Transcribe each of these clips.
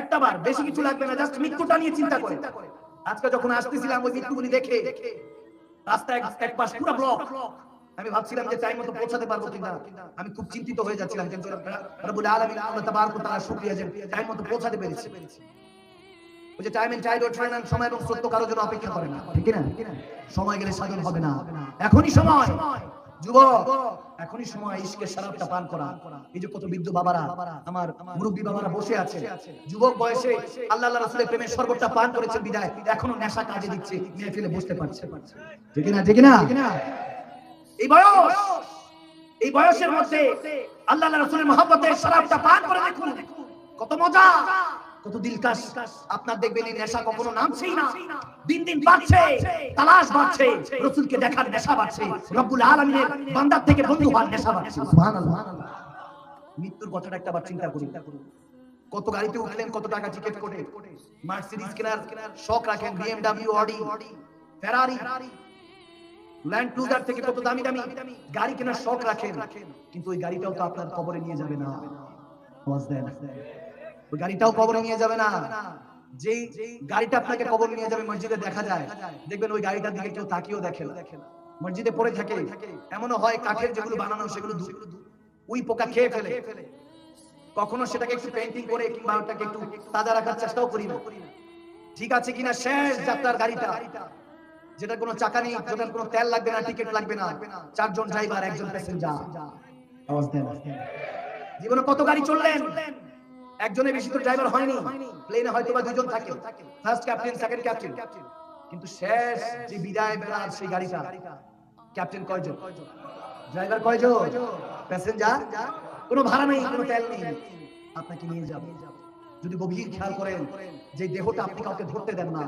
একটা বার, বেশি কিছু লাগবে না জাস্ট মৃত্যুটা নিয়ে চিন্তা করে। আজকে যখন আসতেছিলাম, ওই মৃত্যুগুলি দেখে রাস্তা এক পাশ পুরো ব্লক আমি ভাবছিলাম যে টাইম মতো পৌঁছাতে পারব কিনা। আমি খুব চিন্তিত হয়ে যাচ্ছিলাম কিন্তু রব্বুল আলামিন আল্লাহ তাবারক তাআলা শুকরিয়া যে টাইম মতো পৌঁছাতে পেরেছি। ওই যে টাইম এন্ড টাইড ও ট্রেন সময় এবং সত্য কারোর জন্য অপেক্ষা করে না, ঠিক না সময় গেলে সাধন হবে না। এখনই সময়। যুবক, এখনই সময় ইশকের শরাবটা পান করা। এই যে কত বৃদ্ধ বাবারা, আমার মুরব্বী বাবারা বসে আছে। যুবক বয়সে আল্লাহ আল্লাহ প্রেমের শরবতটা পান করেছেন বিদায়, এখনও নেশা কাজে দিচ্ছে মেহফিলে বসতে পারছে। ঠিক না ঠিক না। এই বয়স, এই বয়সের মধ্যে আল্লাহ রাসূলের মহব্বতের শরাবটা পান করে দেখুন। কত মজা। কত দিলকাশ আপনার দেখবেন এই নেশা কখনো নামছেই না। দিন দিন বাড়ছে তালাশ বাড়ছে রসুলকে দেখার নেশা বাড়ছে রব্বুল আলামিনের বান্দার থেকে বন্ধু হওয়ার নেশা বাড়ছে। সুবহানাল্লাহ। মৃত্যুর কথাটা একটা বার চিন্তা করি কত গাড়িতে উঠলেন কত টাকা টিকিট কোটে মার্সিডিজ কেনার শখ রাখেন BMW Audi Ferrari Land Cruiser থেকে কত দামি দামি গাড়ি কেনার শখ রাখেন। কিন্তু ওই গাড়িটাও তো আপনার কবরে নিয়ে যাবে না। আওয়াজ দেন। ওই গাড়িটাও কবরে নিয়ে যাবে না। যেই গাড়িটা আপনাকে কবর নিয়ে যাবে, মসজিদে দেখা যায়। দেখবেন ওই গাড়িটার দিকে কেউ তাকিয়েও দেখে না। মসজিদে পড়ে থাকে, এমনও হয় কাঠের যেগুলো বানানো, সেগুলো উই পোকা খেয়ে ফেলে। কখনো সেটাকে একটু পেন্টিং করে কিংবা ওটাকে একটু তাজা রাখার চেষ্টাও করি না। ঠিক আছে কিনা? শেষ যাত্রার গাড়িটা। যেটা কোনো চাকা নেই, যেটার কোনো তেল লাগবে না, টিকিট লাগবে না। চারজন ড্রাইভার, একজন প্যাসেঞ্জার। জীবনে কত গাড়ি চললেন? একজনের বেশি তো ড্রাইভার হয়নি। প্লেনে হয়তো বা দুজন থাকে। ফার্স্ট ক্যাপ্টেন সেকেন্ড ক্যাপ্টেন কিন্তু শেষ যে বিদায় বেলার সেই গাড়িটা। ক্যাপ্টেন কয়জন? ড্রাইভার কয়জন? প্যাসেঞ্জার কোনো ভাড়া নেই কোনো তেল নেই। আপনাকে নিয়ে যাবে। যদি গভীর খেয়াল করেন যে দেহটা আপনি কাউকে ধরতে দেন না।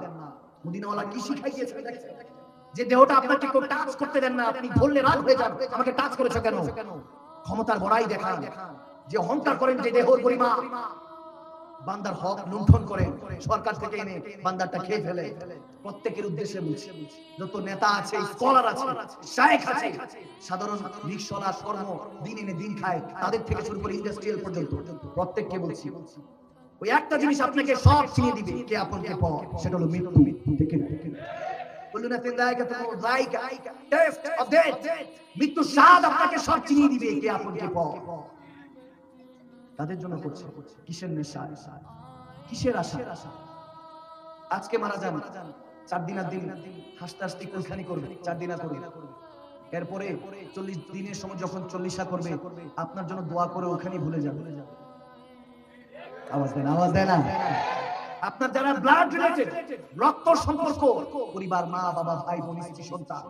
মদিনাওয়ালা কি শিখাইয়েছে দেখেছেন? যে দেহটা আপনাকে কেউ টাচ করতে দেন না আপনি ধরলে রাগ হয়ে যান আমাকে টাচ করেছ কেন? ক্ষমতার বড়াই দেখান। যে অহংকার করেন যে দেহর পরিমা বান্দার হক লুণ্ঠন করে সরকার থেকে এনে বান্দারটা খেয়ে ফেলে। প্রত্যেকের উদ্দেশ্যে বলছি যত নেতা আছে, স্কলার আছে, শায়েখ আছে, সাধারণ রিক্সলা কর্ম দিন এনে দিন খায়, তাদের থেকে শুরু করে ইন্ডাস্ট্রিয়াল পর্যন্ত। প্রত্যেককে বলছি, ওই একটা জিনিস আপনাকে সব চিনিয়ে দিবে, কে আপন, কে পর, সেটা হলো মৃত্যু। ঠিক না কুল্লু নাফসিন যায়কাতুল যায়কা টেস্ট অফ ডেথ মৃত্যু স্বাদ আপনাকে সব চিনিয়ে দিবে, কে আপন, কে পর। তাদের জন্য করছে। কিসের নেশা? কিসের আশা? আজকে মারা যান। চার দিন আর দিন হাসতে হাসতে কুলখানি করবে? চার দিন আর করবে এরপরে চল্লিশ দিনের সময় যখন চল্লিশা করবে আপনার জন্য দোয়া করে ওখানে ভুলে যাবে। আওয়াজ দেন আওয়াজ দেয় না আপনার যারা ব্লাড রিলেটেড রক্ত সম্পর্ক পরিবার মা বাবা ভাই বোন স্ত্রী সন্তান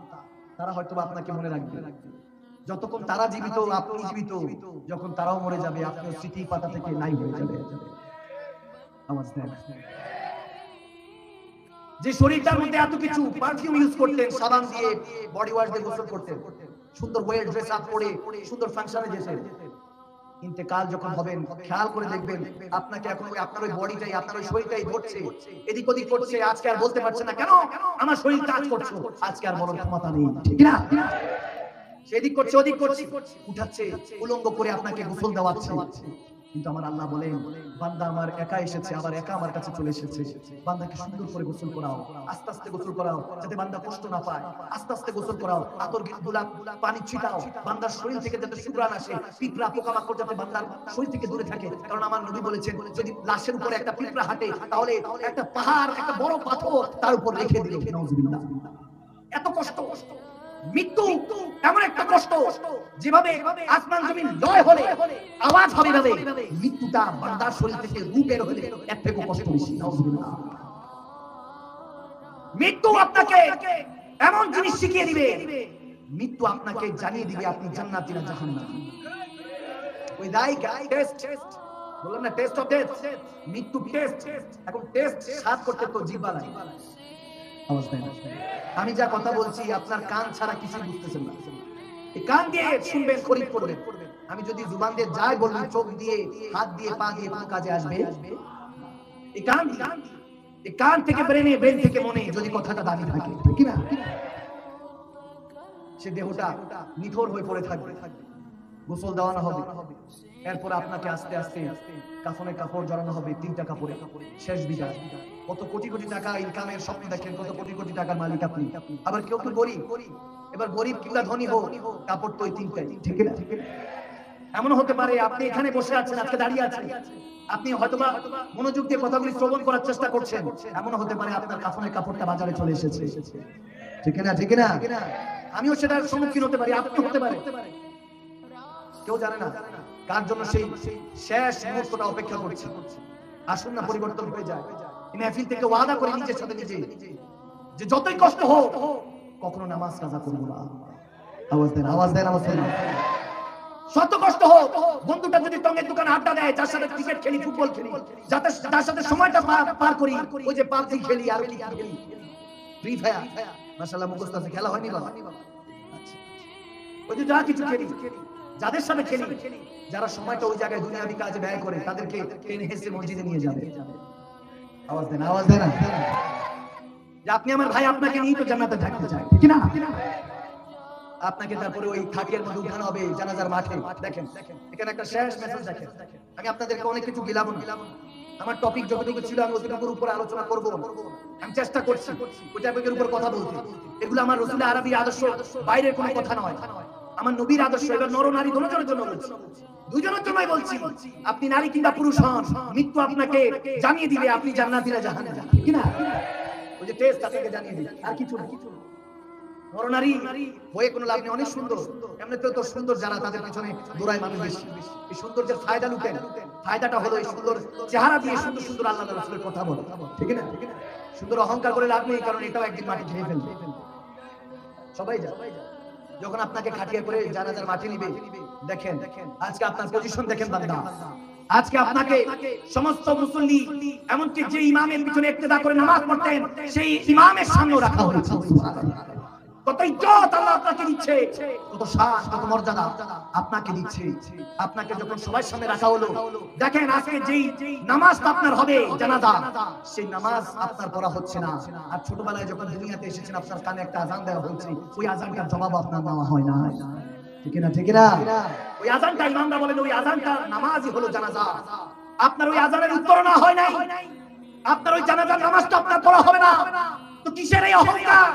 তারা হয়তো আপনাকে মনে রাখবে। যতক্ষণ তারা জীবিত, আপনি জীবিত, যখন তারাও মরে যাবে আপনার স্মৃতি পাতা থেকে নাই হয়ে যাবে। যে শরীরটার মধ্যে এত কিছু পারফিউম ইউজ করতেন, সাবান দিয়ে বডি ওয়াশ দিয়ে গোসল করতেন, সুন্দর ওয়েল ড্রেস আপ পরে সুন্দর ফাংশনে যেতেন। ইন্তেকাল যখন হবেন, খেয়াল করে দেখবেন, আপনাকে এখন ওই আপনার ওই বডিটাই আপনার ওই শরীরটাই ধরছে এদিক ওদিক করছে আজকে আর বলতে পারছে না, কেন? আমার শরীর কাজ করছে, আজকে আর বলার ক্ষমতা নেই। ঠিক না? সেদিক করছে, ওদিক করছে। উঠাচ্ছে, উলঙ্গ করে আপনাকে গোসল দেওয়াচ্ছে। কিন্তু আমার আল্লাহ বলেন, বান্দা আমার একা এসেছে, আবার একা আমার কাছে চলে এসেছে। বান্দাকে সুন্দর করে গোসল করাও, আস্তে আস্তে গোসল করাও, যাতে বান্দা কষ্ট না পায়। আস্তে আস্তে গোসল করাও আতর গুলাব পানি ছিটাও, বান্দার শরীর থেকে যাতে সুগ্রাণ আসে, পিঁপড়া, পোকামাকড় যাতে বান্দার শরীর থেকে দূরে থাকে। কারণ আমার নবী বলেছেন, যদি লাশের উপরে একটা পিঁপড়া হাঁটে, তাহলে একটা পাহাড়, একটা বড় পাথর তার উপর রেখে দিল। এত কষ্ট কষ্ট। মৃত্যু এমন একটা কষ্ট, যেভাবে আসমান জমিন লয় হলে আওয়াজ হবে ভাবে মৃত্যুটা বান্দার শরীর থেকে রু বের হলে এর থেকে কষ্ট বেশি। মৃত্যু আপনাকে এমন জিনিস শিখিয়ে দিবে, মৃত্যু আপনাকে জানিয়ে দিবে আপনি জান্নাতি না জাহান্নামী ওই দায়িকা টেস্ট টেস্ট বললাম না টেস্ট অফ ডেথ মৃত্যু টেস্ট এখন টেস্ট সাত করতে তো জিব্বা লাগে। আমি যা কথা বলছি, আপনার কান ছাড়া কিছুই বুঝতেছেন না। কান দিয়ে শুনবেন খরিদ করবেন আমি যদি জুবান দিয়ে যাই বলব, চোখ দিয়ে, হাত দিয়ে, পা দিয়ে কোন কাজে আসবে? কান কান থেকে ব্রেনে ব্রেন থেকে মনে, যদি কথাটা দাঁড়িয়ে থাকে। ঠিক না? সে দেহটা নিথর হয়ে পড়ে থাকবে। গোসল দেওয়ানো হবে। এরপর আপনাকে আস্তে আস্তে কাফনে কাপড় জড়ানো হবে তিনটা কাপড়ে। শেষ বিদায়। কত কোটি কোটি টাকা ইনকামের স্বপ্ন দেখেন, কত কোটি কোটি টাকার মালিক আপনি। আবার কেউ কেউ গরিব? এবার গরিব কিংবা ধনী হোক, কাপড় তো ওই তিনটাই। ঠিক না? এমন হতে পারে আপনি এখানে বসে আছেন, আজকে দাঁড়িয়ে আছেন। আপনি হয়তোবা মনোযোগ দিয়ে কথাগুলি শ্রবণ করার চেষ্টা করছেন। এমন হতে পারে আপনার কাফনের কাপড়টা বাজারে চলে এসেছে। ঠিক না? ঠিক না? আমিও সেটার সম্মুখীন হতে পারি, আপনি হতে পারে কেউ জানে না। কার জন্য সেই শেষ মুহূর্তটা অপেক্ষা করছে? আসুন না, পরিবর্তন হয়ে যায়। মেহফিল থেকে ওয়াদা করে নিজের সাথে নিজে। যে যতই কষ্ট হোক, কখনো নামাজ কাজা করব না। আওয়াজ দেন আওয়াজ দেন আওয়াজ দেন। শত কষ্ট হোক, বন্ধুটা যদি টঙ্গের দোকানে আড্ডা দেয়, যার সাথে ক্রিকেট খেলি, ফুটবল খেলি, যাতে তার সাথে সময়টা পার- করি, ওই যে পাবজি খেলি আর কি খেলি। ফ্রি ফায়ার মুখস্থ আছে, খেলা হয়নি বাবা। আচ্ছা। ওই যে যা কিছু খেলি। যাদের সাথে খেলি যারা সময়টা ওই জায়গায় দুনিয়াবি কাজে ব্যয় করে তাদেরকে টেনে হেসে মসজিদে নিয়ে যাবে। আওয়াজ দেন আওয়াজ দেন। যে আপনি আমার ভাই আপনাকে নিয়ে তো জান্নাতে থাকতে চাই ঠিক না আপনাকে তারপরে ওই খাটিয়ার মধ্যে উঠানো হবে জানাজার মাঠে। দেখেন এখানে একটা শেষ মেসেজ দেখেন। আমি আপনাদেরকে অনেক কিছু গিলাম না। আমার টপিক যতটুকু ছিল আমি অতটুকুর উপর আলোচনা করব। আমি চেষ্টা করছি ওই টপিকের উপর কথা বলতে। এগুলো আমার রসুল আরবি আদর্শ বাইরের কোনো কথা নয়। আমার নবীর আদর্শ এবার নর নারী দুজনের জন্য বলছি। দুজনের জন্যই বলছি, আপনি নারী কিংবা পুরুষ হন, মৃত্যু আপনাকে জানিয়ে দিবে, আপনি জান্নাতি না জাহান্নামী। কি না? ওই যে টেস্ট আপনাকে জানিয়ে দিবে আর কিছু না। কিছু নরনারী হয়ে কোনো লাভ নেই, অনেক সুন্দর। এমনিতেও তো সুন্দর যারা, তাদের পিছনে দৌড়ায় মানুষ বেশি। এই সৌন্দর্যের ফায়দা লুটেন ফায়দাটা হলো এই সুন্দর চেহারা দিয়ে সুন্দর সুন্দর আল্লাহ রসুলের কথা বলে। ঠিক না? সুন্দর অহংকার করে লাভ নেই, কারণ এটাও একদিন মাটি খেয়ে ফেলবে। সবাই যায় যখন আপনাকে খাটিয়ে করে জানাজার মাঠে নিবে, দেখেন, আজকে আপনার পজিশন দেখেন বান্দা। আজকে আপনাকে সমস্ত মুসল্লি, এমনকি যে ইমামের পিছনে ইক্তেদা করে নামাজ পড়তেন, সেই ইমামের সামনে রাখা হয়েছে। কত ইজ্জত আল্লাহ আপনাকে দিচ্ছে, কত শান কত মর্যাদা আপনাকে দিচ্ছে। আপনাকে যখন সবার সামনে রাখা হলো, দেখেন আজকে যেই নামাজ আপনার হবে, জানাজা, সেই নামাজ আপনার পড়া হচ্ছে না। আর ছোটবেলায় যখন দুনিয়াতে এসেছেন, আপনার কানে একটা আজান দেওয়া হচ্ছে ওই আজানটার জবাব আপনার নেওয়া হয় না। ঠিক না ঠিক না ওই আজানটা ইমামরা বলেন, ওই আজানটা নামাজই হলো জানাজা। আপনার ওই আজানের উত্তর না হয় নাই। আপনার ওই জানাজার নামাজটা আপনার পড়া হবে না। তো কিসের এই অহংকার?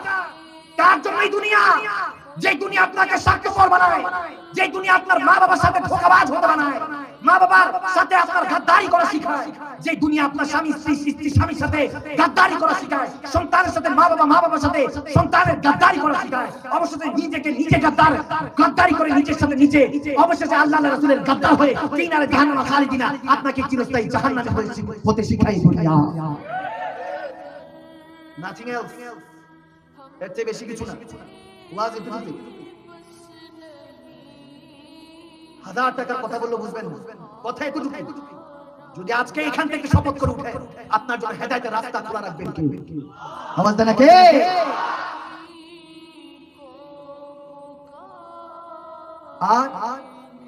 কার জন্য এই দুনিয়া যে দুনিয়া আপনাকে স্বার্থপর বানায় যে দুনিয়া আপনার মা বাবার সাথে ধোকাবাজ হতে বানায়, মা বাবার সাথে আপনার গাদ্দারি করা শিখায় যে দুনিয়া আপনার স্বামী, স্ত্রী স্ত্রী, স্বামীর সাথে গাদ্দারি করা শিখায়, সন্তানের সাথে মা বাবা, মা বাবার সাথে সন্তানের গাদ্দারি করা শিখায়, অবশেষে নিজেকে নিজে গাদ্দার, গাদ্দারি করে নিজের সাথে নিজে, অবশেষে আল্লাহ রাসূলের গাদ্দার হয়ে কিনারে জাহান্নামে খালিদিনা আপনাকে চিরস্থায়ী জাহান্নামে হতে শিখাই দুনিয়া। নাথিং এলস এর চেয়ে বেশি কিছু না। হাজার টাকার কথা বললে বুঝবেন কথা যদি আজকে এখান থেকে শপথ করে উঠে আপনার জন্য রাস্তা খোলা রাখবেন কে? দেন কে আর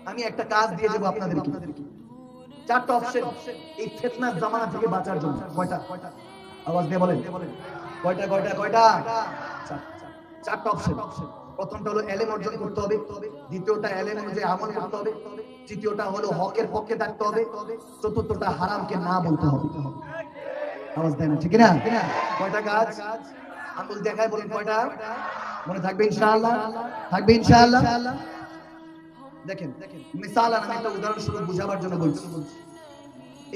আমি একটা কাজ দিয়ে দেবো আপনাদেরকে। চারটা অপশন এই ফেতনার জামানা থেকে বাঁচার জন্য। কয়টা? আওয়াজ দিয়ে বলেন। কয়টা কয়টা কয়টা? চার- চারটা অপশন প্রথমটা হলো এলেম অর্জন করতে হবে। দ্বিতীয়টা এলেম অনুযায়ী আমল করতে হবে। তৃতীয়টা হলো হকের পক্ষে থাকতে হবে। চতুর্থটা হারামকে না বলতে হবে। আওয়াজ দেয় না, ঠিক না? কয়টা কাজ? আঙ্গুল দেখায় বলেন কয়টা? মনে থাকবে ইনশাআল্লাহ? থাকবে ইনশাআল্লাহ? দেখেন দেখেন মিসাল আমি একটা উদাহরণস্বরূপ বুঝাবার জন্য বলছি।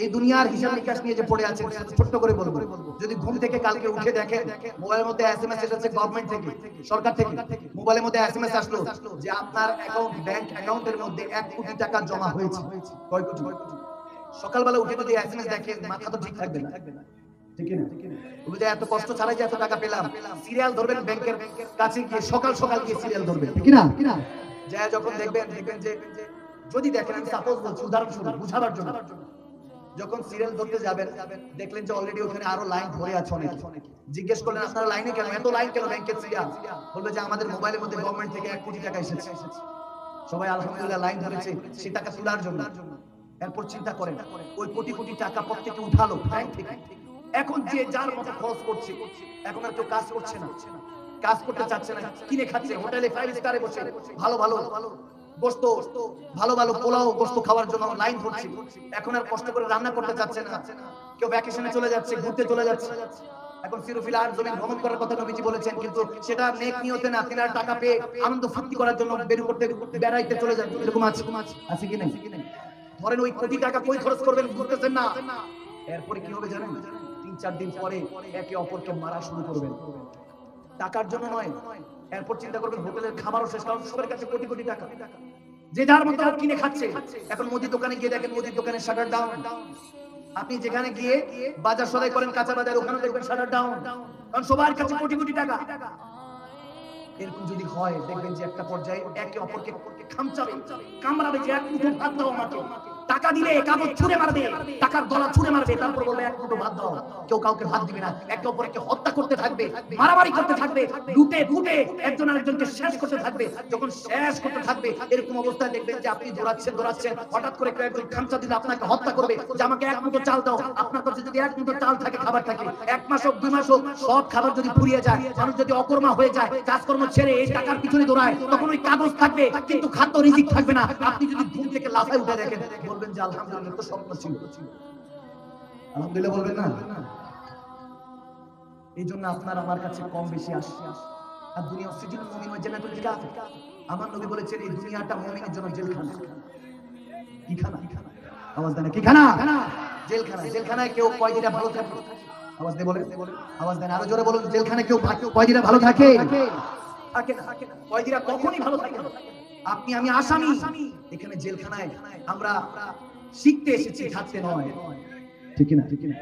এই দুনিয়ার হিসাব নিকাশ নিয়ে যে পড়ে আছে ছোট্ট করে বলব। যদি ঘুম থেকে কালকে উঠে দেখেন মোবাইলের মধ্যে এসএমএস এসেছে গভর্নমেন্ট থেকে, সরকার থেকে, মোবাইলের মধ্যে এসএমএস আসলো যে আপনার অ্যাকাউন্ট ব্যাংক অ্যাকাউন্টের মধ্যে এক কোটি টাকা জমা হয়েছে। কয় কোটি? সকালবেলা উঠে যদি এসএমএস দেখেন মাথা তো ঠিক থাকবে না। এত কষ্ট ছাড়াই যে এত টাকা পেলাম সিরিয়াল ধরবেন ব্যাংকের কাছে গিয়ে, সকাল সকাল গিয়ে সিরিয়াল ধরবেন। ঠিক না যা যখন দেখবেন দেখবেন যে যদি দেখেন, আমি সাপোজ বলছি বুঝাবার জন্য। যখন সিরিয়াল ধরতে যাবেন, দেখলেন যে অলরেডি ওখানে আরও লাইন ধরে আছে অনেক। জিজ্ঞেস করলেন, আপনারা লাইনে কেন? এত লাইন কেন ব্যাংকের সিরিয়াল বলবে যে, আমাদের মোবাইলের মধ্যে গভর্নমেন্ট থেকে এক কোটি টাকা এসেছে। সবাই আলহামদুলিল্লাহ লাইন ধরেছে। সেই টাকা তোলার জন্য। এরপর চিন্তা করেন, ওই কোটি কোটি টাকা প্রত্যেকে উঠালো ব্যাংক থেকে। এখন যে যার মতো খরচ করছে, এখন আর কেউ কাজ করছে না। কাজ করতে চাচ্ছে না। কিনে খাচ্ছে, হোটেলে ফাইভ স্টারে বসে। ভালো ভালো। গোস্ত, ভালো ভালো পোলাও, গোস্ত খাওয়ার জন্য লাইন ধরছে এখন আর কষ্ট করে রান্না করতে চাচ্ছে না। কেউ ভ্যাকেশনে চলে যাচ্ছে, ঘুরতে চলে যাচ্ছে। এখন আর জমিন ভ্রমণ করার কথা নবীজি বলেছেন, কিন্তু সেটা নেক নিয়তে না টাকা পেয়ে আনন্দ ফুর্তি করার জন্য বের করতে বেড়াইতে চলে যান এরকম আছে। আছে কি নাই? ধরেন ওই কোটি টাকা কই খরচ করবেন বুঝতেছেন না? এরপরে কি হবে জানেন? তিন চার দিন পরে একে অপরকে মারা শুরু করবেন। টাকার জন্য নয়, এরপর চিন্তা করবেন হোটেলের খাবারও শেষ, কারণ সবার কাছে কোটি কোটি টাকা। যে যার মতো কিনে খাচ্ছে। এখন মুদির দোকানে গিয়ে দেখেন, মুদির দোকানে শাটার ডাউন আপনি যেখানে গিয়ে বাজার সদাই করেন, কাঁচা বাজার ওখানে দেখবেন শাটার ডাউন কারণ সবার কাছে কোটি কোটি টাকা। এরকম যদি হয়, দেখবেন যে একটা পর্যায়ে একে অপরকে খামচাবে। কামড়াবে যে এক মুঠো ভাত দাও আমাকে। টাকা দিলে কাগজ ছুঁড়ে মারবে, টাকার গলা ছুঁড়ে মারবে, তারপর বলবে, এক মুঠো ভাত দাও। কেউ কাউকে ভাত দিবে না। একে অপরকে হত্যা করতে থাকবে, মারামারি করতে থাকবে, লুটে ফুটে একজন আরেকজনকে শেষ করতে থাকবে। যখন শেষ করতে থাকবে, এরকম অবস্থায় দেখবেন যে আপনি দৌড়াচ্ছেন দৌড়াচ্ছেন, হঠাৎ করে কেউ একজন খামচা দিলে আপনাকে হত্যা করবে, যে আমাকে এক মুঠো চাল দাও। আপনার কাছে যদি এক মুঠো চাল থাকে, খাবার থাকে, এক মাস হোক, দুই মাস হোক, সব খাবার যদি ফুরিয়ে যায়, মানুষ যদি অকর্মা হয়ে যায়, কাজকর্ম ছেড়ে এই টাকার পিছনে দৌড়ায়, তখন ওই কাগজ থাকবে, কিন্তু খাদ্য রিজিক থাকবে না। আপনি যদি ঘুম থেকে লাফায় উঠে দেখেন বলবেন যে আলহামদুলিল্লাহ তো স্বপ্ন ছিল। আলহামদুলিল্লাহ বলবেন না? এই জন্য আপনার আমার কাছে কম বেশি আসে। আর দুনিয়া সিজন মুমিন ওই জান্নাতুল জিকাত আমার নবী বলেছেন, এই দুনিয়াটা মুমিনের জন্য জেলখানা। কি খানা? আওয়াজ দেন, কি খানা? জেলখানা। জেলখানায় কেউ কয়দিনে ভালো থাকে? আওয়াজ দিয়ে বলে আওয়াজ দেন, আরও জোরে বলুন, জেলখানায় কেউ কয়দিনে ভালো থাকে? থাকে না। কয়দিনা কখনই ভালো থাকে। আপনি, আমি আসামি। এখানে জেলখানায় আমরা শিখতে এসেছি থাকতে নয়। ঠিক না ঠিক না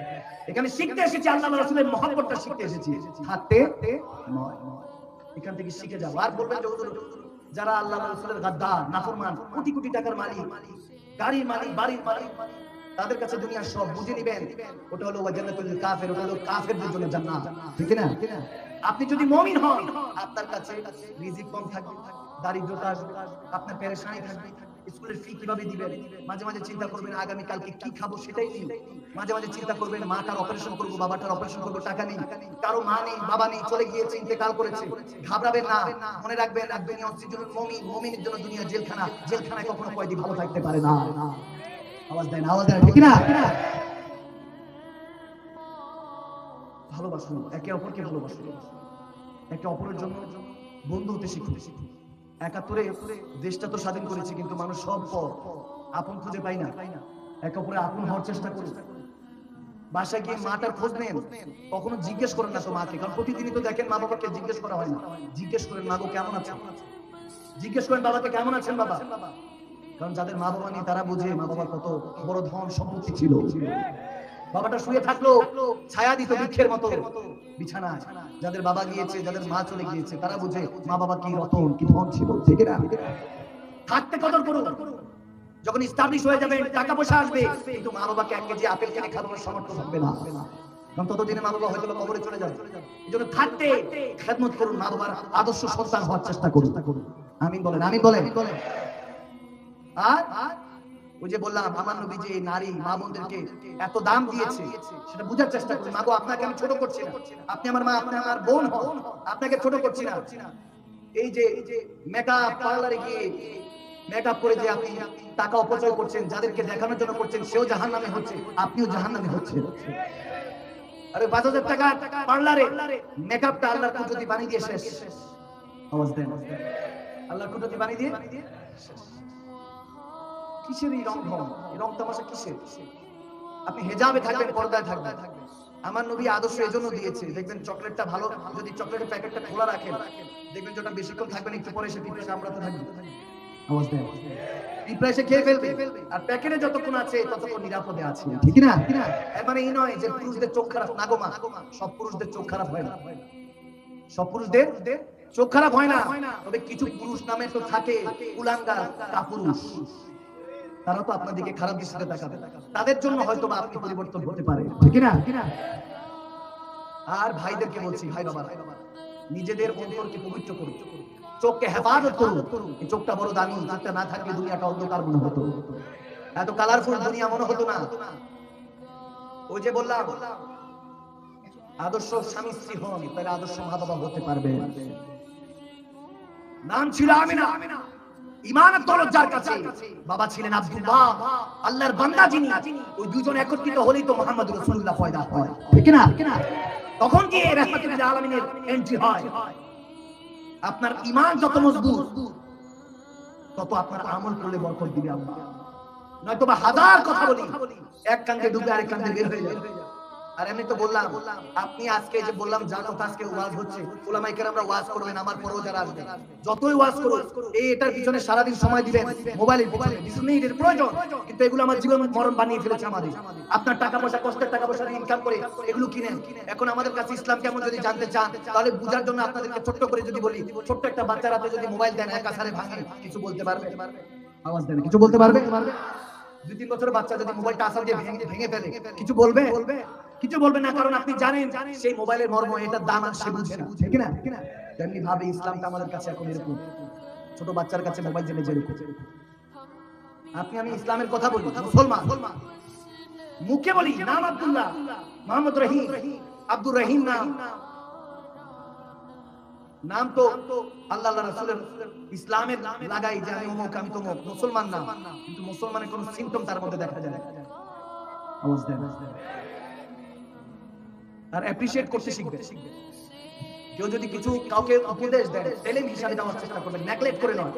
এখানে শিখতে এসেছি, আল্লাহ রাসূলের মহব্বতটা শিখতে এসেছি। থাকতে নয়। এখান থেকে শিখে যাও আর বলবেন যারা আল্লাহ রাসূলের গাদ্দার, নাফরমান, কোটি কোটি টাকার মালিক, গাড়ির মালিক, বাড়ির মালিক, তাদের কাছে দুনিয়ার সব বুঝে নিবেন। ওটা হলো জান্নাতুল কাফের, ওটা হলো কাফেরদের জন্য জান্নাত। ঠিক না আপনি যদি মুমিন হন, আপনার কাছে রিজিক কম থাকবে। দারিদ্রতা আসবে, আপনার পেরেশানি থাকবে, স্কুলের ফি কীভাবে দিবেন? মাঝে মাঝে চিন্তা করবেন, আগামী কালকে কি খাব? সেটাই নেই মাঝে মাঝে চিন্তা করবেন মাটার অপারেশন করব বাবাটার অপারেশন করব, টাকা নেই, কারও মা নেই, বাবা নেই, চলে গিয়েছে, ইন্তেকাল করেছে। ঘাবড়াবেন না, মনে রাখবেন আর দুনিয়া হচ্ছে জন্য মমিন, মমিনের জন্য দুনিয়া জেলখানা, জেলখানায় কখনো কয়দিন ভালো থাকতে পারে না। আওয়াজ দেন আওয়াজ দেন, ঠিক না ভালোবাসুন, একে অপরকে ভালোবাসুন। একে অপরের জন্য বন্ধু হতে শিখুন। একাত্তরে দেশটা তো স্বাধীন করেছে, কিন্তু মানুষ সব পর আপন খুঁজে পাই না। একে অপরে আপন হওয়ার চেষ্টা করুন বাসায় গিয়ে মাটার খোঁজ নেন। কখনো জিজ্ঞেস করেন না তো মাকে, কারণ প্রতিদিনই তো দেখেন মা বাবাকে জিজ্ঞেস করা হয় না। জিজ্ঞেস করেন, মা গো, কেমন আছেন জিজ্ঞেস করেন, বাবাকে কেমন আছেন বাবা? কারণ যাদের মা বাবা নেই, তারা বুঝে মা বাবার কত বড় ধন সম্পত্তি ছিল। বাবাটা শুয়ে থাকল, ছায়া দিত বৃক্ষের মতো। বিছানায়, যাদের বাবা গিয়েছে, যাদের মা চলে গিয়েছে, তারা বুঝে মা বাবা কি রতন, কি ধন ছিল ঠিক না। থাকতে কদর করুন। যখন স্টাবলিশ হয়ে যাবে, টাকা পয়সা আসবে, কিন্তু মা বাবাকে এক কেজি আপেল কিনে খাওয়ানোর সামর্থ্য থাকবে না। কারণ ততদিনে মা বাবা হয়তো কবরে চলে যাবে। এই জন্য থাকতে খেদমত করুন, মা বাবার আদর্শ সন্তান হওয়ার চেষ্টা করুন। আমিন বলেন আমি বলেন। আর ওই যে বললাম আমার নবী যে নারী, মা বোনদেরকে এত দাম দিয়েছে, সেটা বুঝার চেষ্টা করুন মাগো আপনাকে আমি ছোট করছি না। আপনি আমার মা, আপনি আমার বোন হন। আপনাকে ছোট করছি না। এই যে মেকআপ পার্লারে গিয়ে মেকআপ করে যে আপনি টাকা অপচয় করছেন, যাদেরকে দেখানোর জন্য করছেন, সেও জাহান নামে হচ্ছে, আপনিও জাহান নামে হচ্ছেন। আরে পাঁচ হাজার টাকা পার্লারে মেকআপটা আল্লাহর কুদরতি বানিয়ে দিয়ে শেষ। আওয়াজ দেন। আল্লাহর কুদরতি বানিয়ে দিয়ে শেষ। কিসের এই রং ঢং রং তামাশা কিসের? আপনি হেজাবে থাকবেন, পর্দায় থাকবেন। আমার নবী আদর্শ এজন্য দিয়েছে। দেখবেন চকলেটটা ভালো, যদি চকলেটের প্যাকেটটা খোলা রাখেন, দেখবেন যে বেশিক্ষণ থাকবেন একটু পরে এসে পিঁপড়ে কামড়াতে থাকবে আওয়াজ মানে এই চোখ খারাপ হয় না। তবে কিছু পুরুষ নামে তো থাকে কুলাঙ্গার, কাপুরুষ। তারা তো আপনার দিকে খারাপ দৃষ্টিতে তাকাবে তাদের জন্য হয়তো আপনি পরিবর্তন হতে পারে। ঠিক না? আর ভাইদেরকে বলছি ভাই বাবা নিজেদের অন্তরকে পবিত্র করুন। চোখকে হেফাজত করুন। এই চোখটা বড় দামি চোখটা না থাকলে দুনিয়াটা অন্ধকার মনে হতো। এত কালারফুল দুনিয়া মনে হতো না। ওই যে বললাম আদর্শ স্বামী স্ত্রী হন তাহলে আদর্শ মা বাবা হতে পারবে। নাম ছিল আমিনা। ইমানের যার কাছে। বাবা ছিলেন আব্দুল্লাহ, আল্লাহর বান্দা যিনি, ওই দুজন একত্রিত হলেই তো মোহাম্মদ রাসূলুল্লাহ পয়দা হয়। ঠিক না তখন কি রাহমাতুল আলামিনের এন্ট্রি হয়? আপনার ইমান যত মজবুত, তত আপনার আমল করলে বরকত দিবে আল্লাহ। নয়তো বা হাজার কথা বলি, এক কান্দে ডুবে আরেক কান্দে বের হয়ে যাবে আর এমনি তো বললাম, আপনি আজকে যে বললাম আজকে ওয়াজ হচ্ছে। ওলামাই কেরামরা ওয়াজ করবেন, আমার পরেও যারা আসবে। যতই ওয়াজ এই এটার পিছনে সারাদিন সময় দিবেন মোবাইলের প্রয়োজন। কিন্তু এগুলো আমার জীবন মরণ বানিয়ে ফেলেছে আমাদের। আপনার টাকা পয়সা কষ্টের টাকা পয়সা ইনকাম করে এগুলো কিনেন। এখন আমাদের কাছে ইসলাম কেমন যদি জানতে চান, তাহলে বুঝার জন্য আপনাদেরকে ছোট্ট করে যদি বলি, ছোট্ট একটা বাচ্চার হাতে যদি মোবাইল দেন, একা সারে ভাঙে, কিছু বলতে পারবে? আওয়াজ দেন, কিছু বলতে পারবে? দুই তিন বছরের বাচ্চা যদি মোবাইলটা আসার দিয়ে ভেঙে ভেঙে ফেলে, কিছু বলবে বলবে? কিছু বলবেন না, কারণ আপনি জানেন সেই মোবাইলের মর্ম, এটার দাম আর সে বুঝবে না। ঠিক না তেমনি ভাবে ইসলামটা আমাদের কাছে এখন এরকম। ছোট বাচ্চার কাছে মোবাইল জেনে যেরকম আপনি, আমি ইসলামের কথা বলি, মুসলমান। মুখে বলি, নাম আব্দুল্লাহ, মোহাম্মদ রহিম। আব্দুর রহিম নাম নাম তো আল্লাহ রাসূলের ইসলামের লাগাই, যে আমি অমুক, আমি তমুক। মুসলমান না, কিন্তু মুসলমানের কোনো সিম্পটম তার মধ্যে দেখা যায় না। দেন। আর করতে শিখবে। কেউ যদি কিছু কাউকে উপদেশ টেলেম হিসাবে দেওয়ার চেষ্টা করবে নেগলেক্ট করে নয়।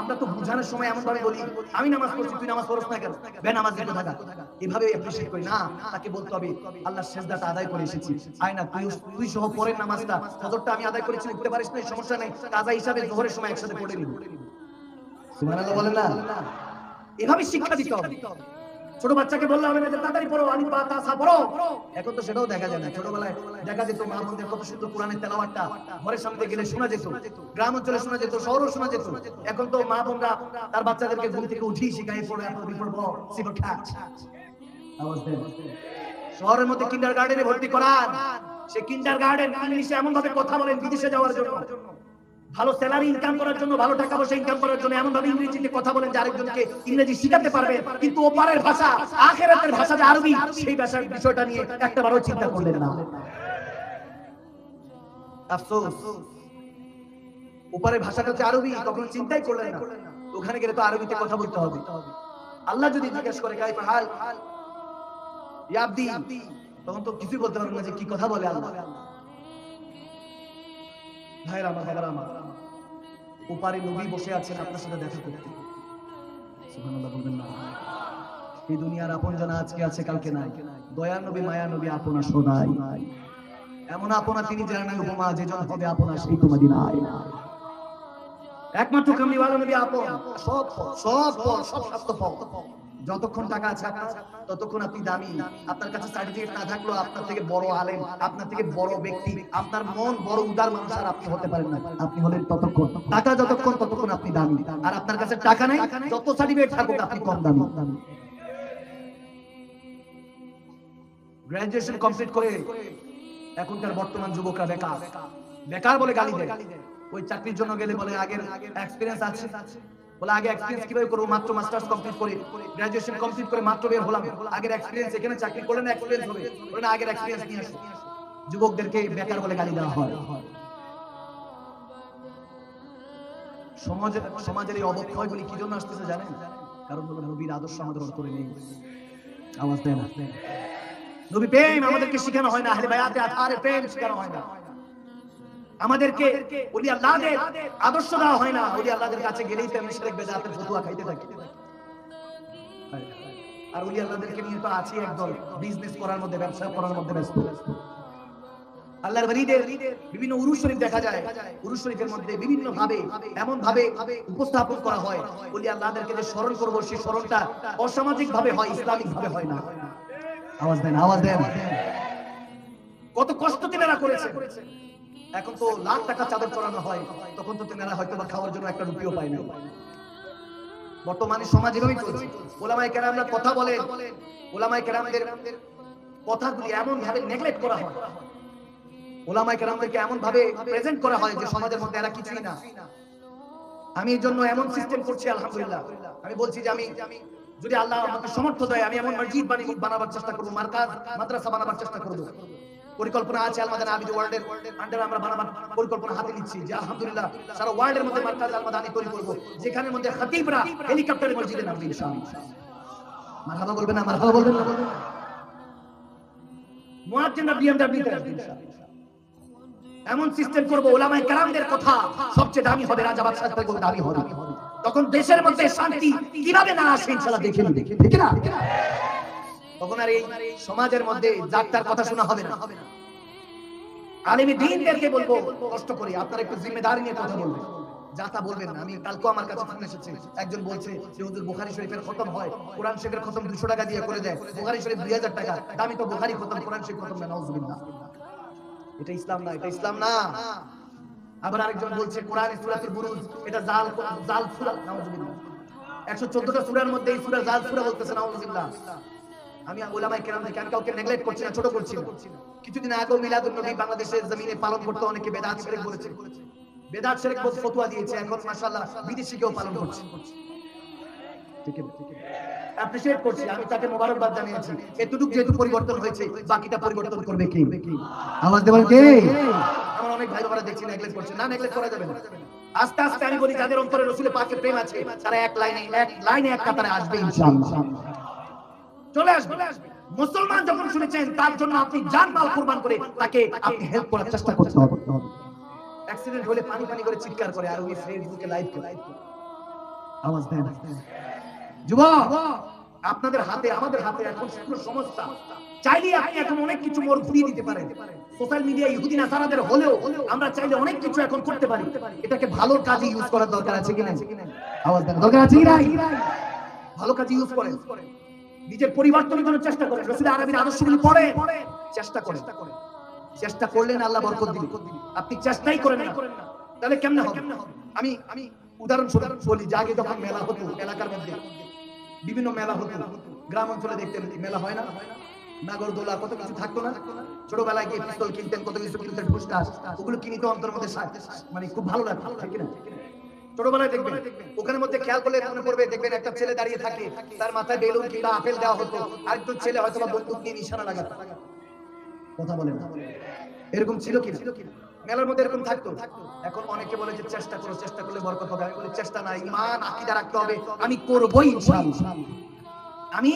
আমরা তো সময় এমন ভাবে বলি, আমি নামাজ পড়ছি, তুই নামাজ পড়ছ না কেন? বে, নামাজ থাকা। এভাবে করি। না, তাকে বলতে হবে, আল্লাহর সেজদাটা আদায় করে এসেছি। আয় তুই তুই সহ পরের নামাজটা আমি আদায় করেছি, উঠতে পারিস না সমস্যা নেই কাজা হিসাবে জোহরের সময় একসাথে পড়ে নিব। সুবহানাল্লাহ বলেন না। এভাবে শিক্ষা দিতে হবে। ছোট বাচ্চাকে বললে হবে না যে তাড়াতাড়ি পড়ো আলিফ বা তা, সা, পড়ো। এখন তো সেটাও দেখা যায় না। ছোটবেলায় দেখা যেত মা বোনদের কত সুন্দর কোরআনের তেলাওয়াতটা। ঘরের সামনে গেলে শোনা যেত, গ্রাম অঞ্চলে শোনা যেত, শহরেও শোনা যেত। এখন তো মা বোনরা তার বাচ্চাদেরকে ঘুম থেকে উঠিয়ে শিখাই পড়ে এত সিপর খ্যাচ আওয়াজ দেন। শহরের মধ্যে কিন্ডার গার্ডেনে ভর্তি করান। সে কিন্ডার গার্ডেন ইংলিশে এমন ভাবে কথা বলেন, বিদেশে যাওয়ার জন্য। ভালো স্যালারি ইনকাম করার জন্য, ভালো টাকা পয়সা ইনকাম করার জন্য এমন ভাবে ইংরেজিতে কথা বলেন যে আরেকজনকে ইংরেজি শিখাতে পারবে, কিন্তু ওপারের ভাষা, আখেরাতের ভাষা যে আরবি, সেই ভাষার বিষয়টা নিয়ে একটা বারও চিন্তা করলেন না। আফসোস। ওপারের ভাষাটা যে আরবি, কখনো চিন্তাই করলেন না। ওখানে গেলে তো আরবিতে কথা বলতে হবে। আল্লাহ যদি জিজ্ঞেস করে, কাইফা, হাল ইয়াবদি তখন তো কিছুই বলতে পারবেন না যে কি কথা বলে আল্লাহ। ভাইরা আমার বাবারা আমার, ওপারে নবী বসে আছেন, আপনার সাথে দেখা করতে। এই দুনিয়ার আপন জানা আজকে আছে, কালকে নাই। দয়া নবী মায়া নবী আপনা সদাই এমন আপনা তিনি জানেন উপমা যে জন হবে আপনা সেই তো মদিনায় একমাত্র কামলিওয়ালা নবী আপন। সব সব সব স্বাস্থ্য পর। যতক্ষণ টাকা আছে আপনার, ততক্ষণ আপনি দামি। আপনার কাছে সার্টিফিকেট না থাকলেও আপনার থেকে বড় আলেম, আপনার থেকে বড় ব্যক্তি, আপনার মন বড় উদার মানুষ আর আপনি হতে পারেন না। আপনি হলেন ততক্ষণ। টাকা যতক্ষণ, ততক্ষণ আপনি দামি। আর আপনার কাছে টাকা নেই, যত সার্টিফিকেট থাকুক আপনি কম দামি। গ্রাজুয়েশন কমপ্লিট করে এখনকার বর্তমান যুবকরা বেকার। বেকার বলে গালি দেয়। ওই চাকরির জন্য গেলে বলে আগের এক্সপিরিয়েন্স আছে। বলে, আগে এক্সপিরিয়েন্স কীভাবে করব? মাত্র মাস্টার্স কমপ্লিট করে গ্রাজুয়েশন কমপ্লিট করে মাত্র বের হলাম। আগের এক্সপিরিয়েন্স এখানে চাকরি করলে না এক্সপিরিয়েন্স হবে? বলে, না, আগের এক্সপিরিয়েন্স নিয়ে আসো। যুবকদেরকে বেকার বলে গালি দেওয়া হয়। সমাজের সমাজের এই অবক্ষয়গুলি কি জন্য আসতেছে জানেন? কারণ নবীর আদর্শ আমাদের অন্তরে নেই। আওয়াজ দেয় নবী প্রেম আমাদেরকে শেখানো হয় না, আহলে বায়াতে আথারে প্রেম শেখানো হয় না। আমাদেরকে ওলি আল্লাহদের আদর্শ দেওয়া হয় না। ওলি আল্লাহদের কাছে গেলেই তো আমি বেদাতের ফতুয়া খাইতে থাকি। আর ওলি আল্লাহদেরকে নিয়ে তো আছি একদল বিজনেস করার মধ্যে ব্যবসা করার মধ্যে ব্যস্ত। আল্লাহর ওলিদের বিভিন্ন উরুস শরীফ দেখা যায়। উরুস শরীফের মধ্যে বিভিন্ন ভাবে এমন ভাবে উপস্থাপন করা হয়। ওলি আল্লাহদেরকে যে স্মরণ করব সেই স্মরণটা অসামাজিক ভাবে হয় ইসলামিক ভাবে হয় না। আওয়াজ দেন আওয়াজ দেন। কত কষ্ট তিনারা করেছে এখন তো লাখ টাকা চাদর চড়ানো হয়, তখন তো তিনারা হয়তো বা খাওয়ার জন্য একটা রুপিও পায় না বর্তমানে সমাজ এভাবেই চলছে। ওলামাই কেরামরা কথা বলেন ওলামাই কেরামদের কথাগুলি এমন ভাবে নেগলেক্ট করা হয়। ওলামাই কেরামদেরকে এমন ভাবে প্রেজেন্ট করা হয় যে সমাজের মধ্যে এরা কিছুই না। আমি এর জন্য এমন সিস্টেম করছি, আলহামদুলিল্লাহ। আমি বলছি যে আমি, যদি আল্লাহ আমাকে সমর্থ দেয়, আমি এমন মসজিদ বানাবার চেষ্টা করব, মার্কাজ, মাদ্রাসা বানাবার চেষ্টা করব। পরিকল্পনা আছে আলমাদান আবিদ ওয়ার্ল্ডের আন্ডারে আমরা বানাবার পরিকল্পনা হাতে নিচ্ছি যে আলহামদুলিল্লাহ সারা ওয়ার্ল্ডের মধ্যে মার্কাজ আলমাদানি তৈরি করব। যেখানে মধ্যে খতিবরা হেলিকপ্টারে মসজিদে নামবে ইনশাআল্লাহ। মারহাবা না মারহাবা না? এমন সিস্টেম করব, ওলামায়ে কেরামদের কথা সবচেয়ে দামি হবে, রাজা বাদশাহ থেকে দামি হবে। তখন দেশের মধ্যে শান্তি কীভাবে না আসে ইনশাআল্লাহ, দেখে ঠিক না? তখন আর এই সমাজের মধ্যে যাত্রার কথা শোনা হবে না। আলিমি দিনদেরকে বলব, কষ্ট করে একটু জিম্মেদারি নিয়ে কথা বলবেন। যাতা বলবেন না। আমি কালকে আমার কাছে ফোন এসেছে। একজন বলছে যে শরীফের খতম হয়। কোরআন শরীফের খতম 200 টাকা দিয়ে করে দেয়। শরীফ 2000 টাকা। দামি তো খতম, কোরআন শরীফ খতম না। এটা ইসলাম না, এটা ইসলাম না। আবার আরেকজন বলছে, কোরআন সূরাতুল বুরুজ, এটা জাল জাল সূরা নাউজুবিল্লাহ। 114টা সূরার মধ্যে এই জাল সূরা বলতেছে, নাউজুবিল্লাহ। আমি ওলামায়ে কেরাম থেকে আমি কাউকে নেগলেক্ট করছি না ছোট করছি না। কিছুদিন আগেও মিলাদুন নবী বাংলাদেশের জমিনে পালন করতে অনেকে বেদাত শিরক বলেছে। বেদাত শিরক বলতে ফতোয়া দিয়েছে এখন মাশাআল্লাহ বিদেশি কেউ পালন করছে। ঠিক আছে। অ্যাপ্রিশিয়েট করছি আমি তাকে মোবারকবাদ জানিয়েছি। এতটুকু যেহেতু পরিবর্তন হয়েছে বাকিটা পরিবর্তন করবে কে? আওয়াজ দেবেন কে? আমার অনেক ভাই বোনেরা দেখছি নেগলেক্ট করছে। না নেগলেক্ট করা যাবে না। আস্তে আস্তে আমি বলি যাদের অন্তরে রসুলের পাকের প্রেম আছে তারা এক লাইনে এক লাইনে এক কাতারে আসবে ইনশাআল্লাহ। চলে আসবে। মুসলমান যখন শুনেছেন, তার জন্য আপনি জান মাল কুরবান করে তাকে আপনি হেল্প করার চেষ্টা করতে হবে। অ্যাক্সিডেন্ট হলে পানি পানি করে চিৎকার করে আর উনি ফেসবুকে লাইভ করে। আওয়াজ দেন। যুবক, আপনাদের হাতে, আমাদের হাতে এখন পুরো সমস্যা। চাইলে আপনি এখন অনেক কিছু মোর ঘুরিয়ে দিতে পারেন। সোশ্যাল মিডিয়া ইহুদি, নাসারাদের হলেও আমরা চাইলে অনেক কিছু এখন করতে পারি। এটাকে ভালো কাজে ইউজ করার দরকার আছে কিনা আওয়াজ দেন। দরকার আছে কি না ভালো কাজে ইউজ করেন। নিজের পরিবর্তনের জন্য চেষ্টা করেন রসুল আরবির আদর্শগুলি পড়ে, চেষ্টা করেন চেষ্টা করলেন আল্লাহ বরকত দিবে। আপনি চেষ্টাই করেন না। তাহলে কেমনে হবে? আমি আমি উদাহরণস্বরূপ বলি আগে যখন মেলা হতো এলাকার মধ্যে, বিভিন্ন মেলা হতো, গ্রাম অঞ্চলে দেখতেন মেলা হয় না। নাগরদোলা কত কিছু থাকতো না। ছোটবেলায় গিয়ে পিস্তল কিনতেন, কত কিছু কিনতেন ফুসকাস ওগুলো কিনিত অন্তর মধ্যে মানে খুব ভালো লাগতো ঠিক না? ছোটবেলায় দেখবেন ওখানে মধ্যে খেয়াল করলে মনে পড়বে, দেখবেন একটা ছেলে দাঁড়িয়ে থাকে, তার মাথায় বেলুন কিংবা আপেল দেওয়া হতো, আরেকজন ছেলে হয়তো বা বন্দুক নিয়ে নিশানা লাগাতো। কথা বলেন এরকম ছিল কি মেলার মধ্যে এরকম থাকতো? এখন অনেকে বলে যে চেষ্টা করো, চেষ্টা করলে বরকত হবে। আমি বলি, চেষ্টা নাই, ইমান, আকীদা রাখতে হবে। আমি করবই ইনশাআল্লাহ। আমি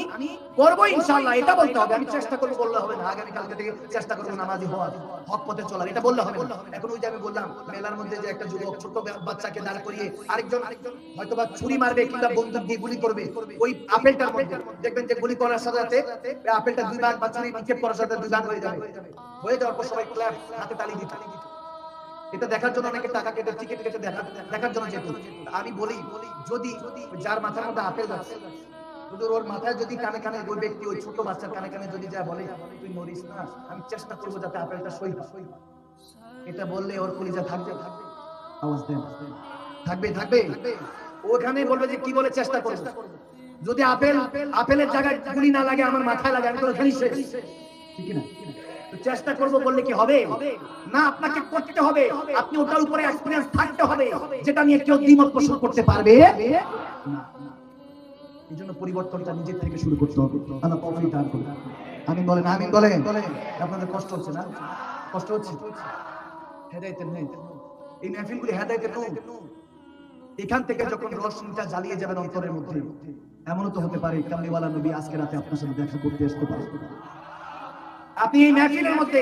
করব ইনশাআল্লাহ, এটা বলতে হবে। আমি চেষ্টা করব বললে হবে না আগামী কালকে থেকে চেষ্টা করব নামাজি হওয়ার হক পথে চলার, এটা বললে হবে এখন ওই যে আমি বললাম, মেলার মধ্যে যে একটা যুবক ছোট বাচ্চাকে দাঁড় করিয়ে আরেকজন আরেকজন হয়তো বা ছুরি মারবে কিংবা বন্দুক দিয়ে গুলি করবে, ওই আপেলটার মধ্যে। দেখবেন যে গুলি করার সাথে সাথে আপেলটা দুই ভাগ বা ছুরি নিক্ষেপ করার সাথে দুই ভাগ হয়ে যাবে। হয়ে যাওয়ার পর সবাই ক্ল্যাপ, হাতে তালি দিত এটা দেখার জন্য অনেকে টাকা কেটে টিকিট কেটে দেখার জন্য যেত। আমি বলি, যদি যার মাথার মধ্যে আপেল আছে ওর মাথায় যদি কানে কানে ওই ব্যক্তি, ওই ছোট বাচ্চার কানে কানে যদি যা বলে, তুই মরিস না, আমি চেষ্টা করব যাতে আপেলটা সই এটা বললে ওর কলিজা থাকবে। থাকবে থাকবে থাকবে। ওখানে বলবে যে, কি বলে চেষ্টা করবে? যদি আপেল, আপেলের জায়গায় গুলি না লাগে, আমার মাথায় লাগে, আমি তো ওখানেই শেষ। ঠিক না চেষ্টা করব বললে কি হবে? না, আপনাকে করতে হবে। আপনি ওটার উপরে এক্সপেরিয়েন্স থাকতে হবে, যেটা নিয়ে কেউ দ্বিমত পোষণ করতে পারবে। না। এই জন্য পরিবর্তনটা নিজের থেকে শুরু করতে হবে। আল্লাহ তৌফিক দান করুন। আমিন বলেন আমিন বলেন। আপনাদের কষ্ট হচ্ছে না? কষ্ট হচ্ছে? হেদায়তের নেই এই মেহফিলগুলি হেদায়তের নূর। এখান থেকে যখন রশ্মিটা জ্বালিয়ে যাবেন অন্তরের মধ্যে এমনও তো হতে পারে কামলিওয়ালা নবী আজকে রাতে আপনার সাথে দেখা করতে আসতে পারে। আপনি এই মেহফিলের মধ্যে,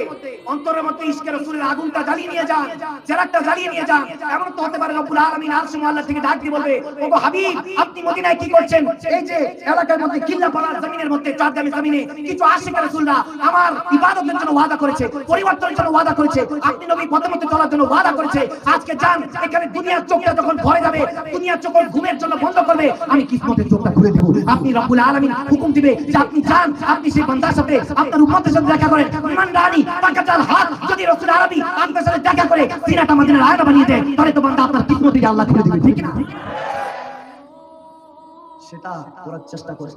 অন্তরের মধ্যে ইশকের রাসূলের আগুনটা জ্বালিয়ে নিয়ে যান চেরাগটা জ্বালিয়ে নিয়ে যান। এমন তো হতে পারে রব্বুল আলামিন আরশ আল্লাহ থেকে ডাক দিয়ে বলবে, ওগো হাবিব, আপনি মদিনায় কি করছেন? এই যে এলাকার মধ্যে কিল্লা পাড়ার জমিনের মধ্যে চাঁদগামী জমিনে কিছু আশিক রাসূলরা আমার ইবাদতের জন্য ওয়াদা করেছে, পরিবর্তনের জন্য ওয়াদা করেছে, আপনি নবী পথে মধ্যে চলার জন্য ওয়াদা করেছে, আজকে যান, এখানে দুনিয়ার চোখটা যখন ভরে যাবে, দুনিয়ার চোখ ঘুমের জন্য বন্ধ করবে, আমি কিসমতের চোখটা খুলে দেব। আপনি রব্বুল আলামিন হুকুম দিবে যে আপনি যান, আপনি সেই বান্দার সাথে, আপনার উম্মতের সাথে দেখা করেন ইমানদারি তার হাত, যদি রসুল আরবি আপনার সাথে দেখা করে সিনাটা মদিনার আয়না বানিয়ে দেয়, তাহলে তো বান্দা আপনার কিসমতে আল্লাহ খুলে দিবে, ঠিক না সেটা করার চেষ্টা করে।